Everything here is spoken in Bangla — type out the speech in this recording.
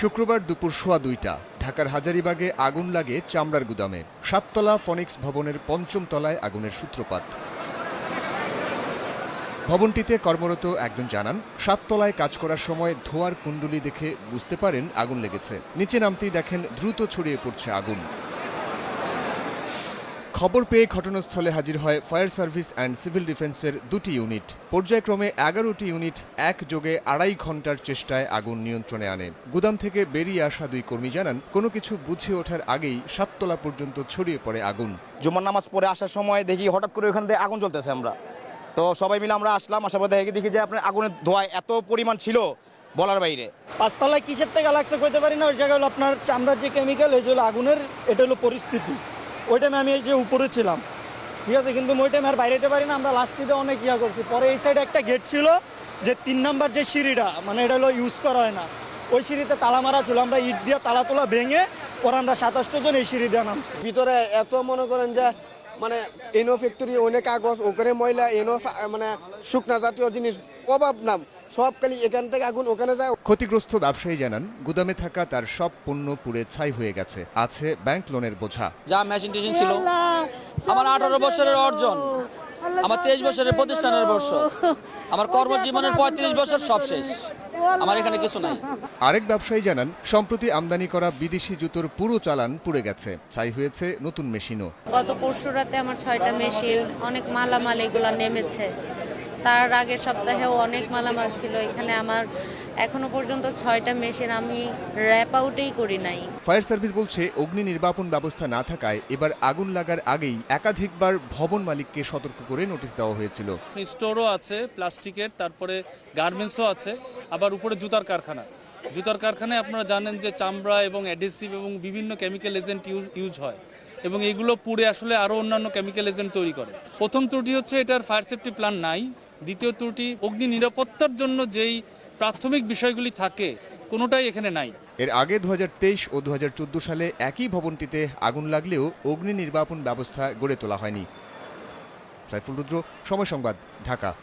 শুক্রবার দুপুর সোয়া দুইটা, ঢাকার হাজারিবাগে আগুন লাগে চামড়ার গুদামে। সাততলা ফনিক্স ভবনের পঞ্চম তলায় আগুনের সূত্রপাত। ভবনটিতে কর্মরত একজন জানান, সাততলায় কাজ করার সময় ধোয়ার কুণ্ডলি দেখে বুঝতে পারেন আগুন লেগেছে। নিচে নামতেই দেখেন দ্রুত ছড়িয়ে পড়ছে আগুন। খবর পেয়ে ঘটনাস্থলে হাজির হয় ফায়ার সার্ভিস অ্যান্ড সিভিল ডিফেন্সের দুটি ইউনিট। পর্যায়ক্রমে এগারোটি ইউনিট একযোগে আড়াই ঘণ্টার চেষ্টায় আগুন নিয়ন্ত্রণে আনে। গুদাম থেকে বেরিয়ে আসা দুই কর্মী জানান কোনো কিছু বুঝে ওঠার আগেই সাততলা পর্যন্ত ছড়িয়ে পড়ে আগুন। জুমার নামাজ পড়ে আসার সময় দেখি হঠাৎ করে ওখান থেকে আগুন জ্বলতেছে আমরা। তো সবাই মিলে আমরা আসলাম আসার পর দেখি দেখি যে আপনার আগুনের ধোঁয়ায় এত পরিমাণ ছিল বলার বাইরে। পাঁচতলায় কিসের থেকে লাগছে কইতে পারি না ওই জায়গায় হলো আপনার চামড়ার যে কেমিক্যাল এই হলো আগুনের এটা হলো পরিস্থিতি। ওই টাইমে আমি এই যে উপরে ছিলাম, ঠিক আছে? কিন্তু ওই টাইমে আর বাইরে যেতে পারি না, আমরা লাস্টিতে অনেক ইয়া করছি। পরে এই সাইডে একটা গেট ছিল যে তিন নাম্বার যে সিঁড়িটা মানে এটা হলো ইউজ করা হয় না। ওই সিঁড়িতে তালা মারা ছিল, আমরা ইট দিয়ে তালা তোলা ভেঙে পরে আমরা সাতাশটা জন এই সিঁড়ি দিয়ে নামছি। ভিতরে এত মনে করেন যে মানে এনো ফ্যাক্টরি অনেক কাগজ ওখানে ময়লা এনো ফা- মানে শুকনা জাতীয় জিনিস অভাব নাম। সব খালি এখান থেকে আগুন ওখানে যায়। ক্ষতিগ্রস্ত ব্যবসায়ী জানান গুদামে থাকা তার সব পণ্য পুড়ে ছাই হয়ে গেছে। আছে ব্যাংক লোনের বোঝা। যা মেশিন টেশিন ছিল। আমার আঠারো বছরের অর্জন। আমার তেইশ বছরের প্রতিষ্ঠানের বর্ষ। আমার কর্মজীবনের পঁয়ত্রিশ বছর সব শেষ। আমার এখানে কিছু নাই। আরেক ব্যবসায়ী জানান সম্প্রতি আমদানি করা বিদেশি জুতোর পুরো চালান পুড়ে গেছে। ছাই হয়েছে নতুন মেশিনও। গত পরশু রাতে আমার ছয়টা মেশিন অনেক মালামাল এগুলো নেমেছে। তার আগের সপ্তাহেও অনেক মালামাল ছিল। এখানে আমার এখনও পর্যন্ত ছয়টা মেশিন আমি র্যাপ আউটেই করি নাই। ফায়ার সার্ভিস বলছে অগ্নি নির্বাপন ব্যবস্থা না থাকায় এবার আগুন লাগার আগেই একাধিকবার ভবন মালিককে সতর্ক করে নোটিশ দেওয়া হয়েছিল। স্টোরও আছে প্লাস্টিকের তারপরে গার্মেন্টসও আছে আবার উপরে জুতার কারখানা। জুতার কারখানায় আপনারা জানেন যে চামড়া এবং অ্যাডেসিভ এবং বিভিন্ন কেমিক্যাল এজেন্ট ইউজ ইউজ হয়। এবং এগুলো পুড়ে আসলে আরও অন্যান্য কেমিক্যাল এজেন্ট তৈরি করে। প্রথম ত্রুটি হচ্ছে এটার ফায়ার সেফটি প্ল্যান নাই। দ্বিতীয় ত্রুটি, অগ্নি নিরাপত্তার জন্য যেই প্রাথমিক বিষয়গুলি থাকে, কোনোটাই এখানে নাই। এর আগে দু হাজার তেইশ ও দু হাজার চোদ্দ সালে একই ভবনটিতে আগুন লাগলেও অগ্নি নির্বাপন ব্যবস্থা গড়ে তোলা হয়নি। সাইফুল রুদ্র, সময় সংবাদ, ঢাকা।